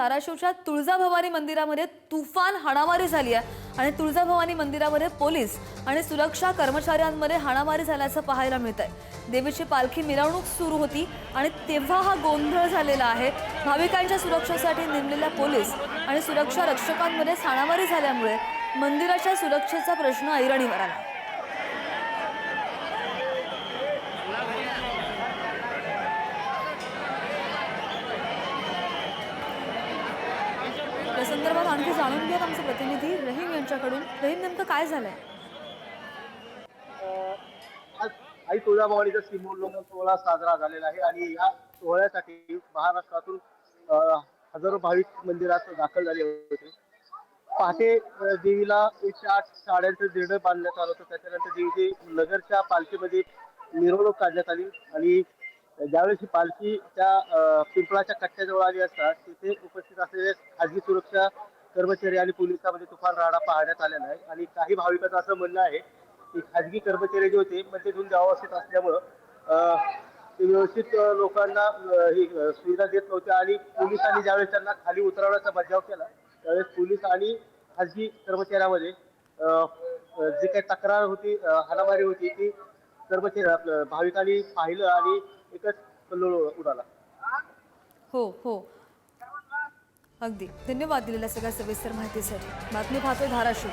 धाराशिवच्या तुळजाभवानी मंदिरामध्ये तुफान हाणामारी झाली आहे. आणि तुळजाभवानी मंदिरामध्ये पोलीस आणि सुरक्षा कर्मचाऱ्यांमध्ये हाणामारी झाल्याचं पाहायला मिळत आहे देवीची पालखी मिरवणूक सुरू होती आणि तेव्हा हा गोंधळ झालेला आहे. भाविकांच्या सुरक्षेसाठी नेमलेल्या पोलीस आणि सुरक्षा रक्षकांमध्ये हाणामारी झाल्यामुळे मंदिराच्या सुरक्षेचा प्रश्न ऐरणीवर आला. संदर्भात आणखी जाणून घेऊयात आमचे प्रतिनिधी रहीम यांच्याकडून. रहीम नेमकं काय झालंय? आई तुळजाभवानीचा सीमोल्लंघन सोहळा साजरा झालेला आहे आणि या सोहळ्यासाठी महाराष्ट्रातून हजारो भाविक मंदिरात दाखल झाले होते. पहाटे देवीला एकशे आठ साड्यांचं दीड बांधण्यात आलं होतं. त्याच्यानंतर देवीची नगरच्या पालखीमध्ये मिरवणूक काढण्यात आली आणि ज्यावेळेस ही पालखी त्या पिंपळाच्या कट्ट्याजवळ आली असता तिथे उपस्थित असलेले खाजगी सुरक्षा कर्मचारी आणि पोलिसांमध्ये तुफान राडा पाहण्यात आलेला आहे. आणि काही भाविकांचं असं म्हणणं आहे की खाजगी कर्मचारी जे होते मध्येतून व्यवस्थित असल्यामुळं ते व्यवस्थित लोकांना ही सुविधा देत नव्हत्या आणि पोलिसांनी ज्यावेळेस त्यांना खाली उतरवण्याचा बचाव केला त्यावेळेस पोलीस आणि खाजगी कर्मचाऱ्यामध्ये जी काही तक्रार होती हाणामारी होती ती सर्व आपलं भाविकांनी पाहिलं आणि एकच कल्लोळ उडाला. हो हो. अगदी. धन्यवाद दिलेल्या सगळ्या सविस्तर माहितीसाठी. बातमी पाहतोय धाराशिव.